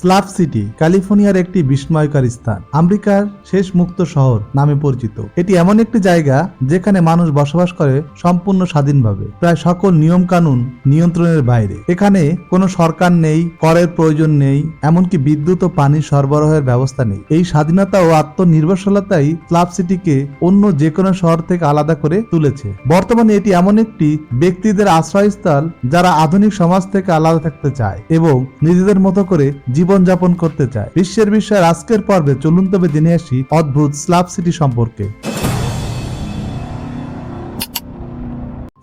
Slav city, ক্যালিফোর্নিয়ার একটি বিস্ময়কর স্থান, আমেরিকার শেষ মুক্ত শহর নামে পরিচিত। এটি এমন একটি জায়গা যেখানে মানুষ বসবাস করে সম্পূর্ণ স্বাধীনভাবে। প্রায় সকল নিয়ম কানুন নিয়ন্ত্রণের বাইরে। এখানে কোনো সরকার নেই, করের প্রয়োজন নেই, এমনকি বিদ্যুৎ ও পানির সরবরাহের ব্যবস্থা নেই। এই স্বাধীনতা ও আত্মনির্ভরশীলতাই ক্লাব সিটিকে অন্য যে কোনো শহর থেকে আলাদা করে তুলেছে। বর্তমানে এটি এমন একটি ব্যক্তিদের আশ্রয়স্থল যারা আধুনিক সমাজ থেকে আলাদা থাকতে চায় এবং নিজেদের মতো করে জীবন যাপন করতে চায়। বিশ্বের বিষয়ের আজকের পর্বে চলুন তবে জেনে আসি অদ্ভুত স্লাব সিটি সম্পর্কে।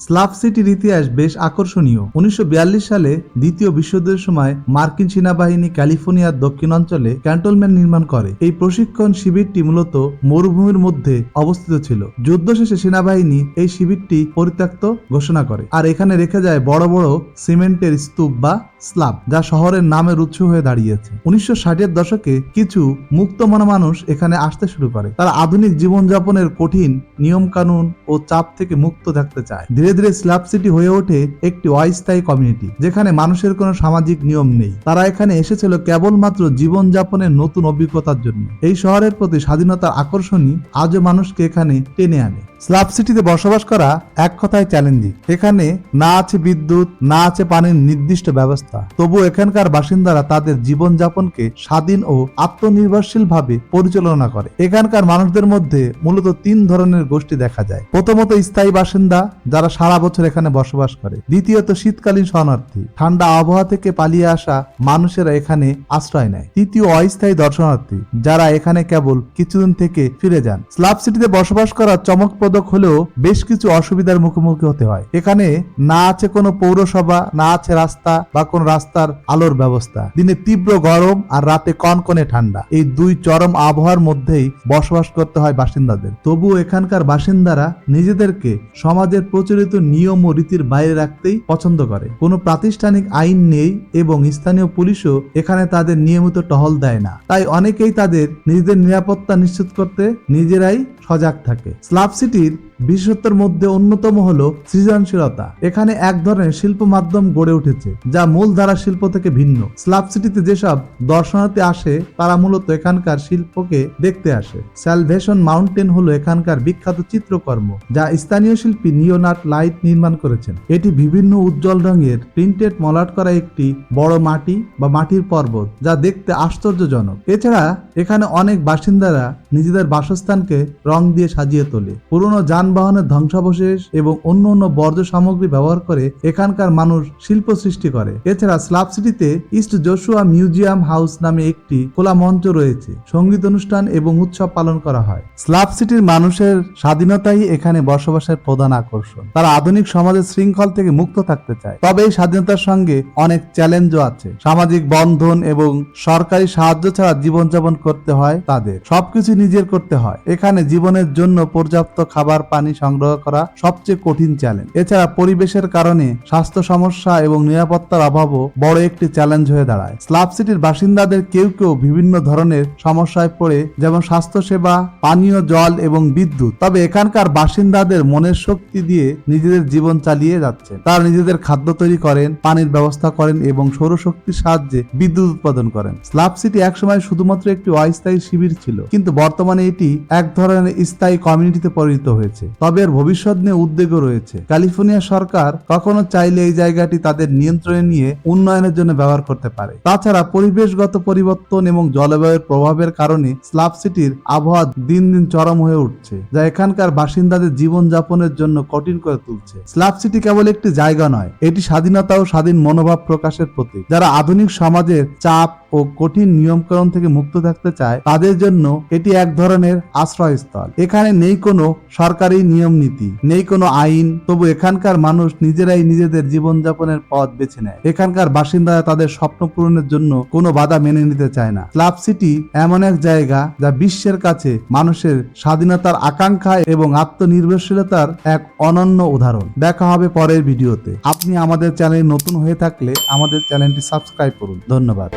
স্লাভ সিটির ইতিহাস বেশ আকর্ষণীয়। উনিশশো বিয়াল্লিশ সালে দ্বিতীয় বিশ্বযুদ্ধের সময় মার্কিন সেনাবাহিনী ক্যালিফোর্নিয়ার দক্ষিণ অঞ্চলে ক্যান্টনমেন্ট নির্মাণ করে। এই প্রশিক্ষণ শিবিরটি মূলত মরুভূমির মধ্যে অবস্থিত ছিল। যুদ্ধ শেষে সেনাবাহিনী এই শিবিরটি পরিত্যক্ত ঘোষণা করে। আর এখানে রেখে যায় বড় বড় সিমেন্টের স্তূপ বা স্লাব, যা শহরের নামের উৎস হয়ে দাঁড়িয়েছে। উনিশশো ষাটের দশকে কিছু মুক্ত মনা মানুষ এখানে আসতে শুরু করে। তারা আধুনিক জীবনযাপনের কঠিন নিয়ম কানুন ও চাপ থেকে মুক্ত থাকতে চায়। ধীরে ধীরে স্ল্যাব সিটি হয়ে ওঠে একটি অস্থায়ী কমিউনিটি, যেখানে মানুষের কোনো সামাজিক নিয়ম নেই। তারা এখানে এসেছিল কেবলমাত্র জীবনযাপনের নতুন অভিজ্ঞতার জন্য। এই শহরের প্রতি স্বাধীনতার আকর্ষণই আজও মানুষকে এখানে টেনে আনে। স্ল্যাব সিটিতে বসবাস করা এক কথায় চ্যালেঞ্জিং। এখানে না আছে বিদ্যুৎ, না আছে পানির নির্দিষ্ট ব্যবস্থা। তবু এখানকার বাসিন্দারা তাদের জীবনযাপনকে স্বাধীন ও আত্মনির্ভরশীল ভাবে পরিচালনা করে। এখানকার মানুষদের মধ্যে মূলত তিন ধরনের গোষ্ঠী দেখা যায়। প্রথমত স্থায়ী বাসিন্দা, যারা সারা বছর এখানে বসবাস করে। দ্বিতীয়ত, শীতকালীন শরণার্থী। ঠান্ডা আবহাওয়া থেকে পালিয়ে আসা মানুষেরা এখানে আশ্রয় নেয়। তৃতীয়, অস্থায়ী দর্শনার্থী, যারা এখানে কেবল কিছুদিন থেকে ফিরে যান। স্লাব সিটিতে বসবাস করা চমকপ্রদক হলেও বেশ কিছু অসুবিধার মুখোমুখি হতে হয়। এখানে না আছে কোনো পৌরসভা, না আছে রাস্তা বা কোনো রাস্তার আলোর ব্যবস্থা। দিনে তীব্র গরম আর রাতে কনকনে ঠান্ডা। এই দুই চরম আবহাওয়ার মধ্যেই বসবাস করতে হয় বাসিন্দাদের। তবুও এখানকার বাসিন্দারা নিজেদেরকে সমাজের প্রচলিত নিয়ম ও রীতির বাইরে রাখতেই পছন্দ করে। কোনো প্রাতিষ্ঠানিক আইন নেই এবং স্থানীয় পুলিশও এখানে তাদের নিয়মিত টহল দেয় না। তাই অনেকেই তাদের নিজেদের নিরাপত্তা নিশ্চিত করতে নিজেরাই সজাগ থাকে। স্লাভ সিটির বিশেষত্বের মধ্যে অন্যতম হলো সৃজনশীলতা। এখানে এক ধরনের শিল্প মাধ্যম গড়ে উঠেছে, যা মূলধারা শিল্প থেকে ভিন্ন। স্লাব সিটিতে যেসব দর্শনার্থী আসে, তারা মূলত এখানকার শিল্পকে দেখতে আসে। স্যালভেশন মাউন্টেন হলো এখানকার বিখ্যাত চিত্রকর্ম, যা স্থানীয় শিল্পী নিওনাট লাইট নির্মাণ করেছেন। এটি বিভিন্ন উজ্জ্বল রঙের প্রিন্টেড মলাট করা একটি বড় মাটি বা মাটির পর্বত, যা দেখতে আশ্চর্যজনক। এছাড়া এখানে অনেক বাসিন্দারা নিজেদের বাসস্থানকে রং দিয়ে সাজিয়ে তোলে। পুরনো যানবাহনের ধ্বংসাবশেষ এবং অন্য অন্য বর্জ্য সামগ্রী ব্যবহার করে এখানকার মানুষ শিল্প সৃষ্টি করে। এছাড়া স্লাব সিটিতে ইস্ট জোশুয়া মিউজিয়াম হাউস নামে একটি খোলা মঞ্চ রয়েছে। সংগীত অনুষ্ঠান এবং উৎসব পালন করা হয়। স্লাব সিটির মানুষের স্বাধীনতাই এখানে বসবাসের প্রধান আকর্ষণ। তারা আধুনিক সমাজের শৃঙ্খল থেকে মুক্ত থাকতে চায়। তবে এই স্বাধীনতার সঙ্গে অনেক চ্যালেঞ্জও আছে। সামাজিক বন্ধন এবং সরকারি সাহায্য ছাড়া জীবনযাপন করতে হয় তাদের। সবকিছু নিজের করতে হয়। এখানে জীবনের জন্য পর্যাপ্ত খাবার, পানি সংগ্রহ করা সবচেয়ে কঠিন চ্যালেঞ্জ। এছাড়া পরিবেশের কারণে স্বাস্থ্য সমস্যা এবং নিরাপত্তার অভাবও বড় একটি চ্যালেঞ্জ হয়ে দাঁড়ায়। স্লাব সিটির বাসিন্দাদের কেউ কেউ বিভিন্ন ধরনের সমস্যায় পড়ে, যেমন স্বাস্থ্যসেবা, পানীয় জল এবং বিদ্যুৎ। তবে এখানকার বাসিন্দাদের মনের শক্তি দিয়ে নিজেদের জীবন চালিয়ে যাচ্ছে তারা নিজেদের খাদ্য তৈরি করেন, পানির ব্যবস্থা করেন এবং সৌরশক্তির সাহায্যে বিদ্যুৎ উৎপাদন করেন। স্লাব সিটি একসময় শুধুমাত্র একটি অস্থায়ী শিবির ছিল, কিন্তু বর্তমানে এটি এক ধরনের স্থায়ী কমিউনিটিতে পরিণত হয়েছে। তবে এর ভবিষ্যৎ নিয়ে উদ্বেগও রয়েছে। ক্যালিফোর্নিয়া সরকার কখনো চাইলে এই জায়গাটি তাদের নিয়ন্ত্রণে নিয়ে উন্নয়নের জন্য ব্যবহার করতে পারে। তাছাড়া পরিবেশগত পরিবর্তন এবং জলবায়ুর প্রভাবের কারণে স্লাব সিটির আবহাওয়া দিন দিন চরম হয়ে উঠছে, যা এখানকার বাসিন্দাদের জীবনযাপনের জন্য কঠিন করে তুলছে। স্লাব সিটি কেবল একটি জায়গা নয়, এটি স্বাধীনতা ও স্বাধীন মনোভাব প্রকাশের প্রতীক, যারা আধুনিক সমাজের চাপ ও কঠিন নিয়মকানুন থেকে মুক্ত থাকতে চায়, তাদের জন্য এটি এক ধরনের আশ্রয়স্থল। এখানে নেই কোনো সরকারি নিয়ম নীতি, নেই কোনো আইন, তবু এখানকার মানুষ নিজেরাই নিজেদের জীবনযাপনের পথ বেছে নেয়। এখানকার বাসিন্দারা তাদের স্বপ্ন পূরণের জন্য কোনো বাধা মেনে নিতে চায় না। ক্লাব সিটি এমন এক জায়গা যা বিশ্বের কাছে মানুষের স্বাধীনতার আকাঙ্ক্ষা এবং আত্মনির্ভরশীলতার এক অনন্য উদাহরণ। দেখা হবে পরের ভিডিওতে। আপনি আমাদের চ্যানেল নতুন হয়ে থাকলে আমাদের চ্যানেলটি সাবস্ক্রাইব করুন। ধন্যবাদ।